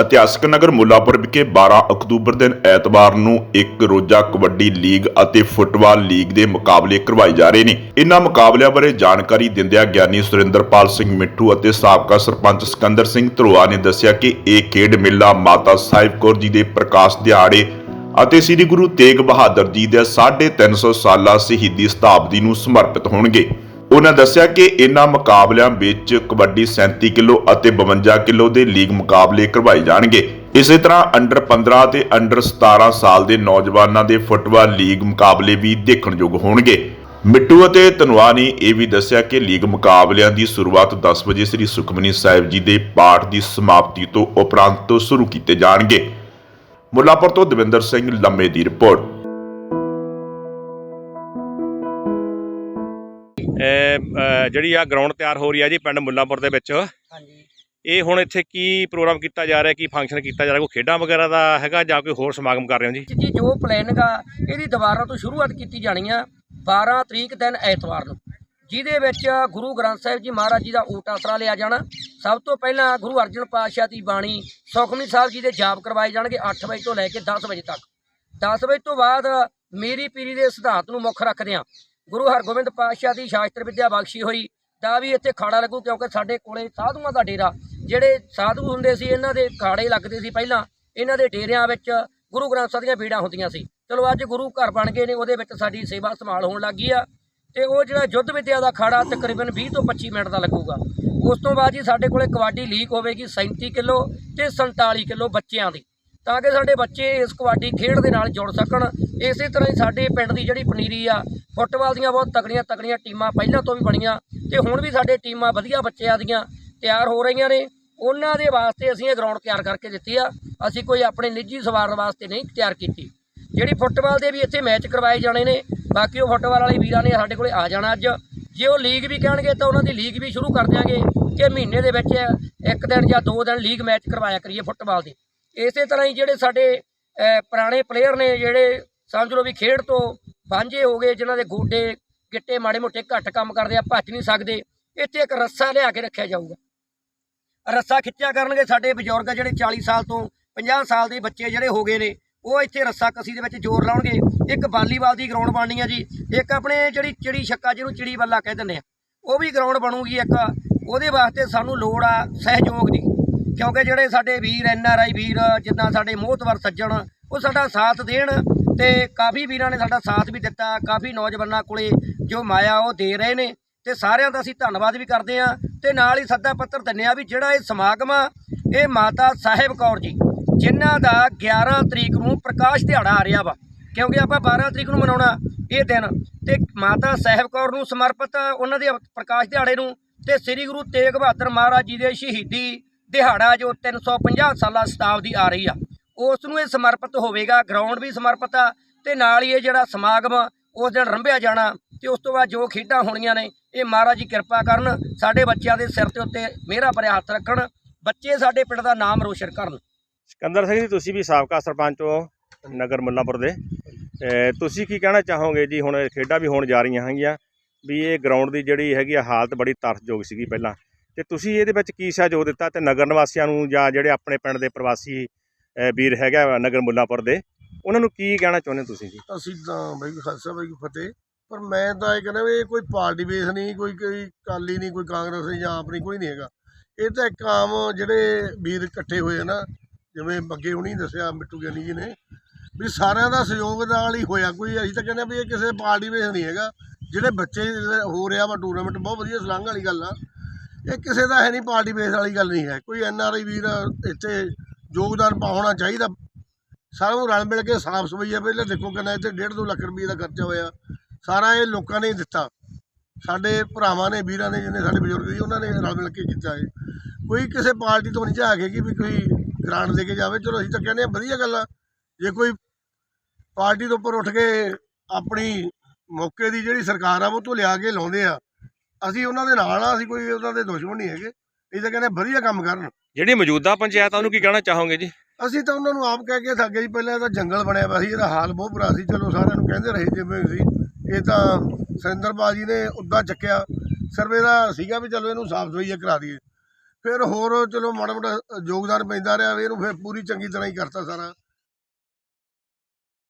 ਇਤਿਹਾਸਕ ਨਗਰ ਮੁੱਲਾਪੁਰ ਵਿਖੇ 12 ਅਕਤੂਬਰ ਦਿਨ ਐਤਵਾਰ ਨੂੰ ਇੱਕ ਰੋਜ਼ਾ ਕਬੱਡੀ ਲੀਗ ਅਤੇ ਫੁੱਟਬਾਲ ਲੀਗ ਦੇ ਮੁਕਾਬਲੇ ਕਰਵਾਏ ਜਾ ਰਹੇ ਨੇ। ਇਨ੍ਹਾਂ ਮੁਕਾਬਲਿਆਂ ਬਾਰੇ ਜਾਣਕਾਰੀ ਦਿੰਦਿਆਂ ਗਿਆਨੀ ਸੁਰਿੰਦਰਪਾਲ ਸਿੰਘ ਮਿੱਠੂ ਅਤੇ ਸਾਬਕਾ ਸਰਪੰਚ ਸਿਕੰਦਰ ਸਿੰਘ ਧਰੋਆ ਨੇ ਦੱਸਿਆ ਕਿ ਇਹ ਖੇਡ ਮੇਲਾ ਮਾਤਾ ਸਾਹਿਬ ਕੌਰ ਜੀ ਦੇ ਪ੍ਰਕਾਸ਼ ਦਿਹਾੜੇ ਅਤੇ ਸ੍ਰੀ ਗੁਰੂ ਤੇਗ ਬਹਾਦਰ ਜੀ ਦੇ 350 ਸਾਲਾ ਸ਼ਹੀਦੀ ਸ਼ਤਾਬਦੀ ਨੂੰ ਸਮਰਪਿਤ ਹੋਣਗੇ। ਉਹਨਾਂ ਦੱਸਿਆ ਕਿ ਇਨ੍ਹਾਂ ਮੁਕਾਬਲਿਆਂ ਵਿੱਚ ਕਬੱਡੀ 37 ਕਿਲੋ ਅਤੇ 52 ਕਿਲੋ ਦੇ ਲੀਗ ਮੁਕਾਬਲੇ ਕਰਵਾਏ ਜਾਣਗੇ। ਇਸੇ ਤਰ੍ਹਾਂ ਅੰਡਰ 15 ਤੇ ਅੰਡਰ 17 ਸਾਲ ਦੇ ਨੌਜਵਾਨਾਂ ਦੇ ਫੁੱਟਬਾਲ ਲੀਗ ਮੁਕਾਬਲੇ ਵੀ ਦੇਖਣਯੋਗ ਹੋਣਗੇ। ਮਿੱਟੂ ਅਤੇ ਤਨਵਾ ਨੇ ਇਹ ਵੀ ਦੱਸਿਆ ਕਿ ਲੀਗ ਮੁਕਾਬਲਿਆਂ ਦੀ ਸ਼ੁਰੂਆਤ 10 ਵਜੇ ਸ੍ਰੀ ਸੁਖਮਨੀ ਸਾਹਿਬ ਜੀ ਦੇ ਪਾਠ ਦੀ ਸਮਾਪਤੀ ਤੋਂ ਉਪਰੰਤ ਤੋਂ ਸ਼ੁਰੂ ਕੀਤੇ ਜਾਣਗੇ। ਮੁੱਲਾਪੁਰ ਤੋਂ ਦਵਿੰਦਰ ਸਿੰਘ ਲੰਮੇ ਦੀ ਰਿਪੋਰਟ। ਜਿਹੜੀ ਆ ਗਰਾਊਂਡ ਤਿਆਰ ਹੋ ਰਹੀ ਆ ਜੀ ਪਿੰਡ ਮੁੱਲਾਂਪੁਰ ਦੇ ਵਿੱਚ। ਹਾਂਜੀ। ਇਹ ਹੁਣ ਇੱਥੇ ਕੀ ਪ੍ਰੋਗਰਾਮ ਕੀਤਾ ਜਾ ਰਿਹਾ ਕੀ ਫੰਕਸ਼ਨ ਕੀਤਾ ਜਾ ਰਿਹਾ? ਕੋਈ ਖੇਡਾਂ ਵਗੈਰਾ ਦਾ ਹੈਗਾ ਜਾਂ ਕੋਈ ਹੋਰ ਸਮਾਗਮ ਕਰ ਰਹੇ ਹੋ ਜੀ? ਜੀ ਜੋ ਪਲਾਨਿੰਗ ਆ ਇਹਦੀ ਦੁਬਾਰਾ ਤੋਂ ਸ਼ੁਰੂਆਤ ਕੀਤੀ ਜਾਣੀ ਆ 12 ਤਰੀਕ ਦਿਨ ਐਤਵਾਰ ਨੂੰ ਜਿਹਦੇ ਵਿੱਚ ਗੁਰੂ ਗ੍ਰੰਥ ਸਾਹਿਬ ਜੀ ਮਹਾਰਾਜ ਜੀ ਦਾ ਓਟ ਆਸਰਾ ਲਿਆ ਜਾਣਾ। ਸਭ ਤੋਂ ਪਹਿਲਾਂ ਗੁਰੂ ਅਰਜਨ ਪਾਤਸ਼ਾਹ ਦੀ ਬਾਣੀ ਸੁਖਮਨੀ ਸਾਹਿਬ ਜੀ ਦੇ ਜਾਪ ਕਰਵਾਏ ਜਾਣਗੇ 8 ਵਜੇ ਤੋਂ ਲੈ ਕੇ 10 ਵਜੇ ਤੱਕ। 10 ਵਜੇ ਤੋਂ ਬਾਅਦ ਮੇਰੀ ਪੀਰੀ ਦੇ ਸਿਧਾਂਤ ਨੂੰ ਮੁੱਖ ਰੱਖਦੇ ਆ। ਗੁਰੂ ਹਰਗੋਬਿੰਦ ਪਾਤਸ਼ਾਹ ਦੀ ਸ਼ਾਸਤਰ ਵਿੱਦਿਆ ਬਖਸ਼ੀ ਹੋਈ ਦਾ ਵੀ ਇੱਥੇ ਖਾੜਾ ਲੱਗੂ ਕਿਉਂਕਿ ਸਾਡੇ ਕੋਲੇ ਸਾਧੂਆਂ ਦਾ ਡੇਰਾ। ਜਿਹੜੇ ਸਾਧੂ ਹੁੰਦੇ ਸੀ, ਇਹਨਾਂ ਦੇ ਖਾੜੇ ਲੱਗਦੇ ਸੀ ਪਹਿਲਾਂ। ਇਹਨਾਂ ਦੇ ਡੇਰਿਆਂ ਵਿੱਚ ਗੁਰੂ ਗ੍ਰੰਥ ਸਾਹਿਬ ਦੀਆਂ ਬੀੜਾਂ ਹੁੰਦੀਆਂ ਸੀ। ਚਲੋ ਅੱਜ ਗੁਰੂ ਘਰ ਬਣ ਗਏ ਨੇ, ਉਹਦੇ ਵਿੱਚ ਸਾਡੀ ਸੇਵਾ ਸੰਭਾਲ ਹੋਣ ਲੱਗੀ ਆ। ਤੇ ਉਹ ਜਿਹੜਾ ਯੁੱਧ ਵਿੱਦਿਆ ਦਾ ਖਾੜਾ ਤਕਰੀਬਨ 20 ਤੋਂ 25 ਮਿੰਟ ਦਾ ਲੱਗੂਗਾ। ਉਸ ਤੋਂ ਬਾਅਦ ਜੀ ਸਾਡੇ ਕੋਲੇ ਕਬੱਡੀ ਲੀਗ ਹੋਵੇਗੀ 37 ਕਿਲੋ ਤੇ 47 ਕਿਲੋ ਬੱਚਿਆਂ ਦੀ। ਤਾਂ ਕਿ ਸਾਡੇ ਬੱਚੇ ਇਸ ਕਬੱਡੀ ਖੇਡ ਦੇ ਨਾਲ ਜੁੜ ਸਕਣ। ਇਸੇ ਤਰ੍ਹਾਂ ਹੀ ਸਾਡੇ ਪਿੰਡ ਦੀ ਜਿਹੜੀ ਪਨੀਰੀ ਆ, ਫੁੱਟਬਾਲ ਦੀਆਂ ਬਹੁਤ ਤਕੜੀਆਂ ਤਕੜੀਆਂ ਟੀਮਾਂ ਪਹਿਲਾਂ ਤੋਂ ਵੀ ਬਣੀਆਂ ਤੇ ਹੁਣ ਵੀ ਸਾਡੇ ਟੀਮਾਂ ਵਧੀਆ ਬੱਚਿਆਂ ਦੀਆਂ ਤਿਆਰ ਹੋ ਰਹੀਆਂ ਨੇ। ਉਹਨਾਂ ਦੇ ਵਾਸਤੇ ਅਸੀਂ ਇਹ ਗਰਾਊਂਡ ਤਿਆਰ ਕਰਕੇ ਦਿੱਤੀ ਆ। ਅਸੀਂ ਕੋਈ ਆਪਣੇ ਨਿੱਜੀ ਸਵਾਰਨ ਵਾਸਤੇ ਨਹੀਂ ਤਿਆਰ ਕੀਤੀ। ਜਿਹੜੀ ਫੁੱਟਬਾਲ ਦੇ ਵੀ ਇੱਥੇ ਮੈਚ ਕਰਵਾਏ ਜਾਣੇ ਨੇ, ਬਾਕੀ ਉਹ ਫੁੱਟਬਾਲ ਵਾਲੇ ਵੀਰਾਂ ਨੇ ਸਾਡੇ ਕੋਲੇ ਆ ਜਾਣਾ ਅੱਜ। ਜੇ ਉਹ ਲੀਗ ਵੀ ਕਹਿਣਗੇ ਤਾਂ ਉਹਨਾਂ ਦੀ ਲੀਗ ਵੀ ਸ਼ੁਰੂ ਕਰ ਦਿਆਂਗੇ ਕਿ ਮਹੀਨੇ ਦੇ ਵਿੱਚ ਇੱਕ ਦਿਨ ਜਾਂ ਦੋ ਦਿਨ ਲੀਗ ਮੈਚ ਕਰਵਾਇਆ ਕਰੀਏ ਫੁੱਟਬਾਲ ਦੇ। ਇਸੇ ਤਰ੍ਹਾਂ ਹੀ ਜਿਹੜੇ ਸਾਡੇ ਪੁਰਾਣੇ ਪਲੇਅਰ ਨੇ ਜਿਹੜੇ ਸਮਝ ਲਓ ਵੀ ਖੇਡ ਤੋਂ ਵਾਂਝੇ ਹੋ ਗਏ, ਜਿਨ੍ਹਾਂ ਦੇ ਗੋਡੇ ਗਿੱਟੇ ਮਾੜੇ ਮੋਟੇ ਘੱਟ ਕੰਮ ਕਰਦੇ ਆ, ਭੱਜ ਨਹੀਂ ਸਕਦੇ, ਇੱਥੇ ਇੱਕ ਰੱਸਾ ਲਿਆ ਕੇ ਰੱਖਿਆ ਜਾਊਗਾ। ਰੱਸਾ ਖਿੱਚਿਆ ਕਰਨਗੇ ਸਾਡੇ ਬਜ਼ੁਰਗ ਜਿਹੜੇ 40 ਸਾਲ ਤੋਂ 50 ਸਾਲ ਦੇ ਬੱਚੇ ਜਿਹੜੇ ਹੋ ਗਏ ਨੇ, ਉਹ ਇੱਥੇ ਰੱਸਾ ਕਸੀ ਦੇ ਵਿੱਚ ਜ਼ੋਰ ਲਾਉਣਗੇ। ਇੱਕ ਵਾਲੀਬਾਲ ਦੀ ਗਰਾਊਂਡ ਬਣਨੀ ਆ ਜੀ, ਇੱਕ ਆਪਣੇ ਜਿਹੜੀ ਚਿੜੀ ਛੱਕਾ ਜਿਹਨੂੰ ਚਿੜੀ ਬੱਲਾ ਕਹਿ ਦਿੰਦੇ ਆ, ਉਹ ਵੀ ਗਰਾਊਂਡ ਬਣੂਗੀ ਇੱਕ, ਉਹਦੇ ਵਾਸਤੇ ਸਾਨੂੰ ਲੋੜ ਆ ਸਹਿਯੋਗ ਦੀ। ਕਿਉਂਕਿ ਜਿਹੜੇ ਸਾਡੇ ਵੀਰ, ਐਨ ਆਰ ਆਈ ਵੀਰ, ਜਿੱਦਾਂ ਸਾਡੇ ਮੋਹਤਵਰ ਸੱਜਣ, ਉਹ ਸਾਡਾ ਸਾਥ ਦੇਣ ਤੇ ਕਾਫੀ ਵੀਰਾਂ ਨੇ ਸਾਡਾ ਸਾਥ ਵੀ ਦਿੱਤਾ, ਕਾਫੀ ਨੌਜਵਾਨਾਂ ਕੋਲੇ ਜੋ ਮਾਇਆ ਉਹ ਦੇ ਰਹੇ ਨੇ ਤੇ ਸਾਰਿਆਂ ਦਾ ਅਸੀਂ ਧੰਨਵਾਦ ਵੀ ਕਰਦੇ ਆ ਤੇ ਨਾਲ ਹੀ ਸੱਦਾ ਪੱਤਰ ਦਿੰਨੇ ਆ ਵੀ ਜਿਹੜਾ ਇਹ ਸਮਾਗਮ ਆ, ਇਹ ਮਾਤਾ ਸਾਹਿਬ ਕੌਰ ਜੀ, ਜਿਨ੍ਹਾਂ ਦਾ 11 ਤਰੀਕ ਨੂੰ ਪ੍ਰਕਾਸ਼ ਦਿਹਾੜਾ ਆ ਰਿਹਾ ਵਾ, ਕਿਉਂਕਿ ਆਪਾਂ 12 ਤਰੀਕ ਨੂੰ ਮਨਾਉਣਾ ਇਹ ਦਿਨ ਤੇ ਮਾਤਾ ਸਾਹਿਬ ਕੌਰ ਨੂੰ ਸਮਰਪਿਤ ਉਹਨਾਂ ਦੇ ਪ੍ਰਕਾਸ਼ ਦਿਹਾੜੇ ਨੂੰ ਤੇ ਸ੍ਰੀ ਗੁਰੂ ਤੇਗ ਬਹਾਦਰ ਮਹਾਰਾਜ ਜੀ ਦੇ ਸ਼ਹੀਦੀ ਦਿਹਾੜਾ ਜੋ 350 ਸਾਲਾ ਸ਼ਤਾਬਦੀ ਆ ਰਹੀ ਆ, ਉਸ ਨੂੰ ਇਹ ਸਮਰਪਿਤ ਹੋਵੇਗਾ ਗਰਾਊਂਡ ਵੀ ਸਮਰਪਿਤ ਆ, ਤੇ ਨਾਲ ਹੀ ਇਹ ਜਿਹੜਾ ਸਮਾਗਮ ਉਸ ਦਿਨ ਰੰਭਿਆ ਜਾਣਾ, ਤੇ ਉਸ ਤੋਂ ਬਾਅਦ ਜੋ ਖੇਡਾਂ ਹੋਣੀਆਂ ਨੇ, ਇਹ ਮਹਾਰਾਜ ਜੀ ਕਿਰਪਾ ਕਰਨ, ਸਾਡੇ ਬੱਚਿਆਂ ਦੇ ਸਿਰ ਤੇ ਉੱਤੇ ਮੇਰਾ ਭਰਿਆ ਹੱਥ ਰੱਖਣ, ਬੱਚੇ ਸਾਡੇ ਪਿੰਡ ਦਾ ਨਾਮ ਰੋਸ਼ਨ ਕਰਨ। ਸਿਕੰਦਰ ਸਿੰਘ ਜੀ, ਤੁਸੀਂ ਵੀ ਸਾਬਕਾ ਸਰਪੰਚ ਹੋ ਨਗਰ ਮੁੱਲਾਂਪੁਰ ਦੇ। ਤੁਸੀਂ ਕੀ ਕਹਿਣਾ ਚਾਹੋਗੇ ਜੀ, ਹੁਣ ਇਹ ਖੇਡਾਂ ਵੀ ਹੋਣ ਜਾ ਰਹੀਆਂ ਹੈਗੀਆਂ, ਵੀ ਇਹ ਗਰਾਊਂਡ ਦੀ ਜਿਹੜੀ ਹੈਗੀ ਆ ਹਾਲਤ ਬੜੀ ਤਰਸਯੋਗ ਸੀਗੀ ਪਹਿਲਾਂ। ਤੇ ਤੁਸੀਂ ਇਹਦੇ ਵਿੱਚ ਕੀ ਸਹਿਯੋਗ ਦਿੱਤਾ ਤੇ ਨਗਰ ਨਿਵਾਸੀਆਂ ਨੂੰ ਜਾਂ ਜਿਹੜੇ ਆਪਣੇ ਪਿੰਡ ਦੇ ਪ੍ਰਵਾਸੀ ਵੀਰ ਹੈਗਾ ਵਾ ਨਗਰ ਮੁੱਲਾਪੁਰ ਦੇ, ਉਹਨਾਂ ਨੂੰ ਕੀ ਕਹਿਣਾ ਚਾਹੁੰਦੇ ਤੁਸੀਂ ਜੀ? ਅਸੀਂ ਤਾਂ ਬਾਈ ਖਾਲਸਾ ਬਈ ਫਤਿਹ, ਪਰ ਮੈਂ ਤਾਂ ਇਹ ਕਹਿੰਦਾ ਵੀ ਇਹ ਕੋਈ ਪਾਰਟੀ ਬੇਸ ਨਹੀਂ, ਕੋਈ ਕੋਈ ਕਾਲੀ ਨਹੀਂ, ਕੋਈ ਕਾਂਗਰਸ ਨਹੀਂ ਜਾਂ ਆਪਣੀ ਕੋਈ ਨਹੀਂ ਹੈਗਾ। ਇਹ ਤਾਂ ਇੱਕ ਆਮ ਜਿਹੜੇ ਵੀਰ ਇਕੱਠੇ ਹੋਏ ਆ ਨਾ, ਜਿਵੇਂ ਅੱਗੇ ਹੁਣੀ ਦੱਸਿਆ ਮਿੱਟੂ ਗਿਆਨੀ ਜੀ ਨੇ, ਵੀ ਸਾਰਿਆਂ ਦਾ ਸਹਿਯੋਗ ਨਾਲ ਹੀ ਹੋਇਆ। ਕੋਈ ਅਸੀਂ ਤਾਂ ਕਹਿੰਦੇ ਵੀ ਇਹ ਕਿਸੇ ਪਾਰਟੀ ਬੇਸ ਨਹੀਂ ਹੈਗਾ। ਜਿਹੜੇ ਬੱਚੇ ਹੋ ਰਿਹਾ ਵਾ ਟੂਰਨਾਮੈਂਟ ਬਹੁਤ ਵਧੀਆ, ਸਲੰਘ ਵਾਲੀ ਗੱਲ ਆ। ਇਹ ਕਿਸੇ ਦਾ ਹੈ ਨਹੀਂ, ਪਾਰਟੀ ਬੇਸ ਵਾਲੀ ਗੱਲ ਨਹੀਂ ਹੈ। ਕੋਈ ਐਨ ਆਰ ਆਈ ਵੀਰ ਇੱਥੇ ਯੋਗਦਾਨ ਪਾਉਣਾ ਚਾਹੀਦਾ। ਸਾਰਿਆਂ ਨੂੰ ਰਲ ਮਿਲ ਕੇ ਸਾਫ਼ ਸਫ਼ਾਈ ਆ ਪਹਿਲਾਂ ਦੇਖੋ ਕਿੰਨਾ ਇੱਥੇ 1.5 ਲੱਖ ਰੁਪਏ ਦਾ ਖਰਚਾ ਹੋਇਆ। ਸਾਰਾ ਇਹ ਲੋਕਾਂ ਨੇ ਦਿੱਤਾ। ਸਾਡੇ ਭਰਾਵਾਂ ਨੇ, ਵੀਰਾਂ ਨੇ, ਜਿੰਨੇ ਸਾਡੇ ਬਜ਼ੁਰਗ ਸੀ, ਉਹਨਾਂ ਨੇ ਰਲ ਮਿਲ ਕੇ ਕੀਤਾ ਹੈ ਕੋਈ ਕਿਸੇ ਪਾਰਟੀ ਤੋਂ ਨਹੀਂ ਝਾਕ ਕਿ ਵੀ ਕੋਈ ਗ੍ਰਾਂਟ ਦੇ ਕੇ ਜਾਵੇ। ਚਲੋ ਅਸੀਂ ਤਾਂ ਕਹਿੰਦੇ ਆ ਵਧੀਆ ਗੱਲ ਆ। ਜੇ ਕੋਈ ਪਾਰਟੀ ਤੋਂ ਉੱਪਰ ਉੱਠ ਕੇ ਆਪਣੀ ਮੌਕੇ ਦੀ ਜਿਹੜੀ ਸਰਕਾਰ ਆ, ਉਹ ਤੋਂ ਲਿਆ ਕੇ ਲਾਉਂਦੇ ਆ। ਅਸੀਂ ਉਹਨਾਂ ਦੇ ਨਾਲ ਆ ਅਸੀਂ ਕੋਈ ਉਹਨਾਂ ਦੇ ਦੁਸ਼ਮਣ ਨਹੀਂ ਹੈਗੇ। ਅਸੀਂ ਤਾਂ ਕਹਿੰਦੇ ਵਧੀਆ ਕੰਮ ਕਰਨ। ਜਿਹੜੀ ਮੌਜੂਦਾ ਪੰਚਾਇਤ ਆ ਉਹਨੂੰ ਕੀ ਕਹਿਣਾ ਚਾਹੋਗੇ ਜੀ? ਅਸੀਂ ਤਾਂ ਉਹਨਾਂ ਨੂੰ ਆਪ ਕਹਿ ਕੇ ਥੱਕ ਜੀ ਪਹਿਲਾਂ ਇਹਦਾ ਜੰਗਲ ਬਣਿਆ ਪਿਆ ਸੀ ਇਹਦਾ ਹਾਲ ਬਹੁਤ ਬੁਰਾ ਸੀ। ਚਲੋ ਸਾਰਿਆਂ ਨੂੰ ਕਹਿੰਦੇ ਰਹੇ ਜਿਵੇਂ ਸੀ। ਇਹ ਤਾਂ ਸੁਰਿੰਦਰ ਬਾਜੀ ਨੇ ਉੱਦਾਂ ਚੱਕਿਆ। ਸਰਵੇ ਦਾ ਸੀਗਾ ਵੀ ਚਲੋ ਇਹਨੂੰ ਸਾਫ਼ ਸਫ਼ਾਈ ਕਰਾ ਦਈਏ। ਫਿਰ ਹੋਰ ਚਲੋ ਮਾੜਾ ਮੋਟਾ ਯੋਗਦਾਨ ਪੈਂਦਾ ਰਿਹਾ ਵੀ ਇਹਨੂੰ ਫਿਰ ਪੂਰੀ ਚੰਗੀ ਤਰ੍ਹਾਂ ਹੀ ਕਰਤਾ ਸਾਰਾ।